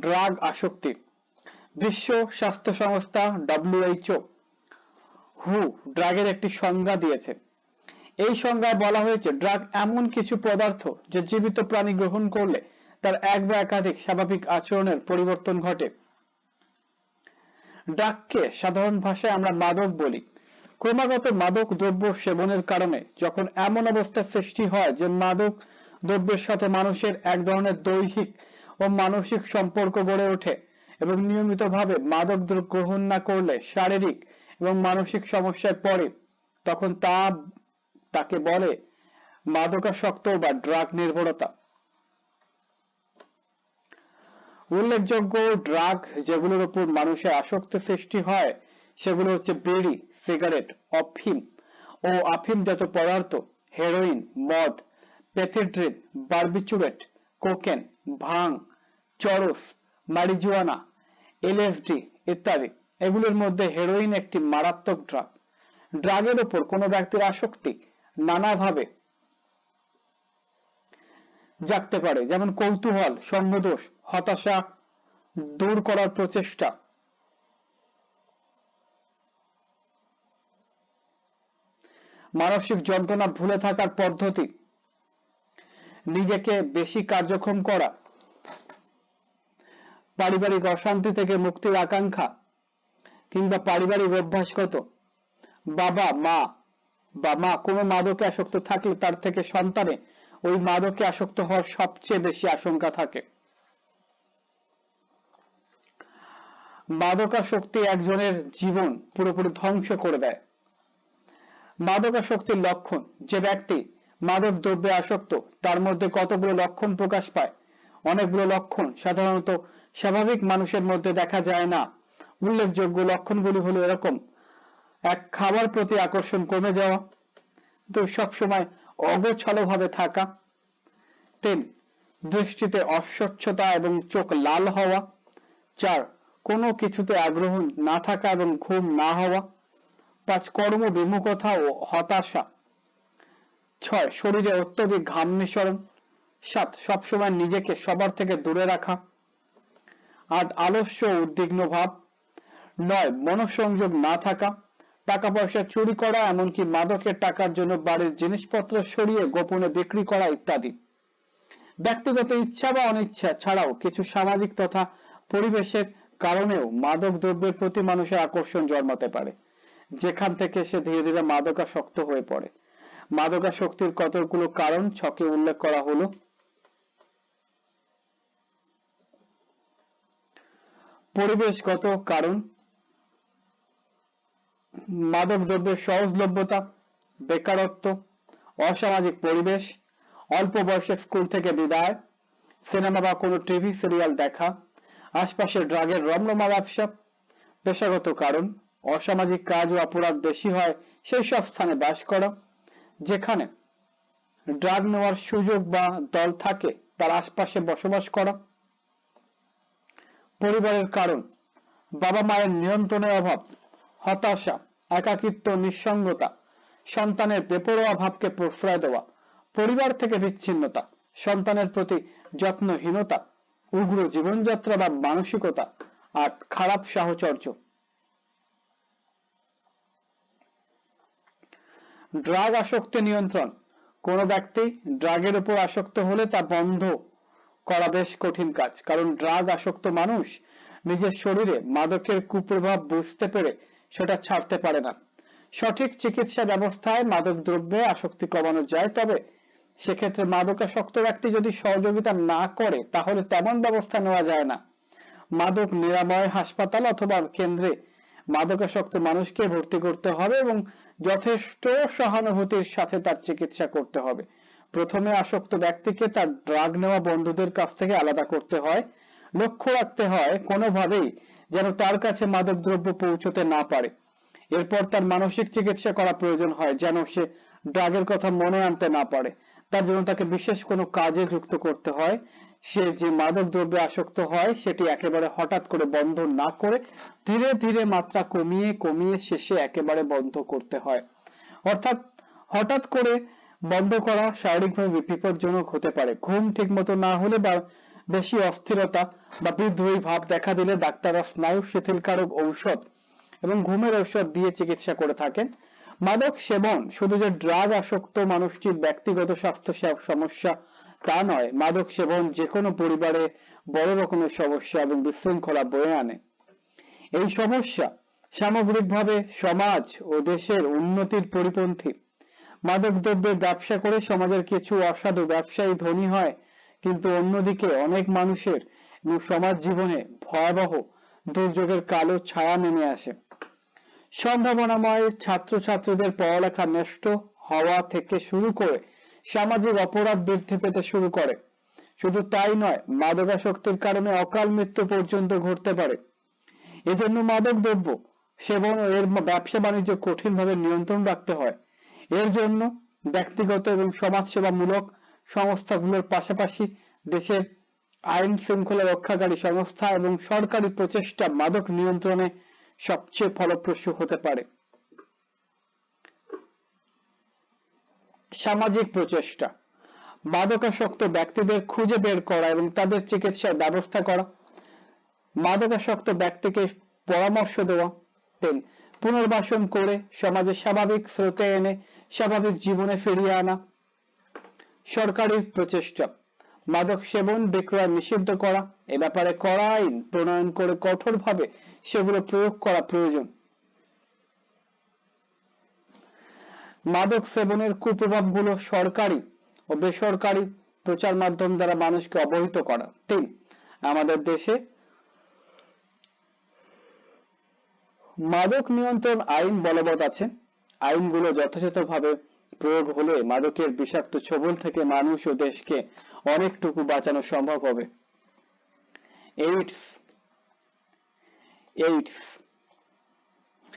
Drug আসক্তি। বিশ্ব স্বাস্থ্য সংস্থা ডব্লিউএইচও হু ড্রাগের একটি সংজ্ঞা দিয়েছে। এই সংজ্ঞায় বলা হয়েছে, ড্রাগ এমন কিছু পদার্থ যে জীবিত প্রাণী গ্রহণ করলে তার এক বা একাধিক স্বাভাবিক আচরণের পরিবর্তন ঘটে। ড্রাগকে সাধারণ ভাষায় আমরা মাদক বলি। ক্রমাগত মাদক দ্রব্য সেবনের কারণে যখন এমন অবস্থার সৃষ্টি হয় যে মাদক দ্রব্যের সাথে মানুষের এক ধরনের দৈহিক ও মানসিক সম্পর্ক গড়ে ওঠে এবং নিয়মিতভাবে মাদক দ্রব্য গ্রহণ না করলে শারীরিক এবং মানসিক সমস্যায় পড়ে, তখন তা তাকে বলে মাদকাসক্ত বা ড্রাগ নির্ভরতা। উল্লেখযোগ্য ড্রাগ যেগুলোর উপর মানুষের আসক্তি সৃষ্টি হয়, সেগুলো হচ্ছে বিড়ি, সিগারেট, অফিম ও আফিম আফিমজাত পদার্থ, হেরোইন, মদ, পেথিড্রিন বার্বিচুরেট কোকেন, ভাং চরস, মারিজুয়ানা এলএসডি ইত্যাদি। এগুলোর মধ্যে হেরোইন একটি মারাত্মক ড্রাগ ড্রাগের উপর কোনো ব্যক্তির আসক্তি নানাভাবে জাগতে পারে, যেমন কৌতূহল সঙ্গদোষ হতাশা দূর করার প্রচেষ্টা। মানসিক যন্ত্রণা ভুলে থাকার পদ্ধতি। নিজেকে বেশি কার্যক্ষম করা। পারিবারিক অশান্তি থেকে মুক্তির আকাঙ্ক্ষা কিংবা পারিবারিক অভ্যাসগত বাবা, মা, বা মা, কোনো মাদকে আসক্ত থাকলে তার থেকে সন্তানে ওই মাদকে আসক্ত হওয়ার সবচেয়ে বেশি আশঙ্কা থাকে। মাদকাসক্তি একজনের জীবন পুরোপুরি ধ্বংস করে দেয়। মাদকাসক্তির লক্ষণ, যে ব্যক্তি মাদক দ্রব্যে আসক্ত, তার মধ্যে কতগুলো লক্ষণ প্রকাশ পায়? অনেকগুলো লক্ষণ, সাধারণত স্বাভাবিক মানুষের মধ্যে দেখা যায় না। উল্লেখযোগ্য লক্ষণগুলি হলো এরকম। এক খাবার প্রতি আকর্ষণ কমে যাওয়া। তো সবসময় অগোছালো ভাবে থাকা। তিন, দৃষ্টিতে অস্বচ্ছতা এবং চোখ লাল হওয়া। চার, কোনো কিছুতে আগ্রহ না থাকা এবং ঘুম না হওয়া। পাঁচ কর্ম বিমুখতা ও হতাশা। ছয়, শরীরে অত্যধিক ঘাম নিঃসরণ। সাত, সবসময় নিজেকে সবার থেকে দূরে রাখা। আট আলস্য উদ্বিগ্ন ভাব। নয়, মনোসংযোগ না থাকা। টাকা পয়সা চুরি করা, এমনকি মাদকের টাকার জন্য বাড়ির জিনিসপত্র সরিয়ে গোপনে বিক্রি করা ইত্যাদি। ব্যক্তিগত ইচ্ছা বা অনিচ্ছা ছাড়াও কিছু সামাজিক তথা পরিবেশের কারণেও মাদক দ্রব্যের প্রতি মানুষের আকর্ষণ জন্মাতে পারে। যেখান থেকে সে ধীরে ধীরে মাদকাসক্ত হয়ে পড়ে। মাদকাসক্তির কতগুলো কারণ ছকে উল্লেখ করা হলো। পরিবেশগত কারণ মাদক দ্রব্যের সহজলভ্যতা, বেকারত্ব, অসামাজিক পরিবেশ, অল্প বয়সে স্কুল থেকে বিদায়, সিনেমা বা কোনো টিভি সিরিয়াল দেখা, আশপাশের ড্রাগের রমরমা ব্যবসা, পেশাগত কারণ, অসামাজিক কাজ ও অপরাধ বেশি হয় সেই সব স্থানে বাস করা, যেখানে ড্রাগ নেওয়ার সুযোগ বা দল থাকে, তার আশপাশে বসবাস করা পরিবারের কারণ। বাবা মায়ের নিয়ন্ত্রণের অভাব, হতাশা, একাকিত্ব, নিঃসঙ্গতা, সন্তানের বেপরোয়া ভাবকে প্রশ্রয় দেওয়া, পরিবার থেকে বিচ্ছিন্নতা, সন্তানের প্রতি যত্নহীনতা, উগ্র জীবনযাত্রা বা মানসিকতা আর খারাপ সাহচর্য। ড্রাগ আসক্তি নিয়ন্ত্রণ। কোন ব্যক্তি ড্রাগের উপর আসক্ত হলে তা বন্ধ করা বেশ কঠিন কাজ। কারণ ড্রাগ আসক্ত মানুষ নিজের শরীরে মাদকের কুপ্রভাব বুঝতে পেরে সেটা ছাড়তে পারে না। সঠিক চিকিৎসা ব্যবস্থায় মাদক দ্রব্যে আসক্তি কমানো যায়, তবে সেক্ষেত্রে মাদকাসক্ত ব্যক্তি যদি সহযোগিতা না করে, তাহলে তেমন ব্যবস্থা নেওয়া যায় না। মাদক নিরাময় হাসপাতাল অথবা কেন্দ্রে মাদকাসক্ত মানুষকে ভর্তি করতে হবে এবং যথেষ্ট সহানুভূতির সাথে তার চিকিৎসা করতে হবে। প্রথমে আসক্ত ব্যক্তিকে তার ড্রাগ নেওয়া বন্ধুদের কাছ থেকে আলাদা করতে হয়। লক্ষ্য রাখতে হয়, কোনোভাবেই যেন তার কাছে মাদক দ্রব্য পৌঁছতে না পারে। এরপর তার মানসিক চিকিৎসা করা প্রয়োজন হয়, যেন সে ড্রাগের কথা মনে আনতে না পারে। তার জন্য তাকে বিশেষ কোনো কাজে যুক্ত করতে হয়। সে যে মাদক দ্রব্যে আসক্ত হয়, সেটি একেবারে হঠাৎ করে বন্ধ না করে ধীরে ধীরে মাত্রা কমিয়ে কমিয়ে শেষে একেবারে বন্ধ করতে হয়। অর্থাৎ হঠাৎ করে বন্ধ করা শারীরিকভাবে বিপজ্জনক হতে পারে। ঘুম ঠিক মতো না হলে বা বেশি অস্থিরতা বা বিদ্রোহী ভাব দেখা দিলে ডাক্তাররা স্নায়ু শিথিলকারক ঔষধ এবং ঘুমের ঔষধ দিয়ে চিকিৎসা করে থাকেন। মাদক সেবন শুধু যে ড্রাগ আসক্ত মানুষটির ব্যক্তিগত স্বাস্থ্য সমস্যা তা নয়। মাদক সেবন যে কোনো পরিবারে বড় রকমের সমস্যা এবং বিশৃঙ্খলা বয়ে আনে। এই সমস্যা সামগ্রিকভাবে সমাজ ও দেশের উন্নতির পরিপন্থী। মাদক দ্রব্যের ব্যবসা করে সমাজের কিছু অসাধু ব্যবসায়ী ধনী হয়। কিন্তু অন্যদিকে অনেক মানুষের সমাজ জীবনে ভয়াবহ দুর্যোগের কালো ছায়া নেমে আসে। সম্ভাবনাময় ছাত্রছাত্রীদের পড়ালেখা নষ্ট হওয়া থেকে শুরু করে সামাজিক অপরাধ বৃদ্ধি পেতে শুরু করে। শুধু তাই নয়, মাদকাসক্তির কারণে অকাল মৃত্যু পর্যন্ত ঘটতে পারে। এজন্য মাদক দ্রব্য সেবন ও এর ব্যবসা বাণিজ্য কঠিনভাবে নিয়ন্ত্রণ রাখতে হয়। এর জন্য ব্যক্তিগত এবং সমাজসেবামূলক সংস্থাগুলোর পাশাপাশি দেশের আইন শৃঙ্খলা রক্ষাকারী সংস্থা এবং সরকারি প্রচেষ্টা মাদক নিয়ন্ত্রণে সবচেয়ে ফলপ্রসূ হতে পারে। সামাজিক প্রচেষ্টা। মাদকাসক্ত ব্যক্তিদের খুঁজে বের করা এবং তাদের চিকিৎসার ব্যবস্থা করা। মাদকাসক্ত ব্যক্তিকে পরামর্শ দেওয়া পুনর্বাসন করে সমাজে স্বাভাবিক স্রোতে এনে স্বাভাবিক জীবনে ফিরিয়ে আনা। সরকারি প্রচেষ্টা, মাদক সেবন, বিক্রয় নিষিদ্ধ করা, এ ব্যাপারে কড়া আইন প্রণয়ন করে কঠোরভাবে সেগুলো প্রয়োগ করা প্রয়োজন। মাদক সেবনের কুপ্রভাবগুলো সরকারি ও বেসরকারি প্রচার মাধ্যম দ্বারা মানুষকে অবহিত করা। তিন, আমাদের দেশে মাদক নিয়ন্ত্রণ আইন বলবৎ আছে। আইনগুলো যথাযথভাবে প্রয়োগ হলে মাদকের বিষাক্ত ছোবল থেকে মানুষ ও দেশকে অনেকটুকু বাঁচানো সম্ভব হবে। AIDS AIDS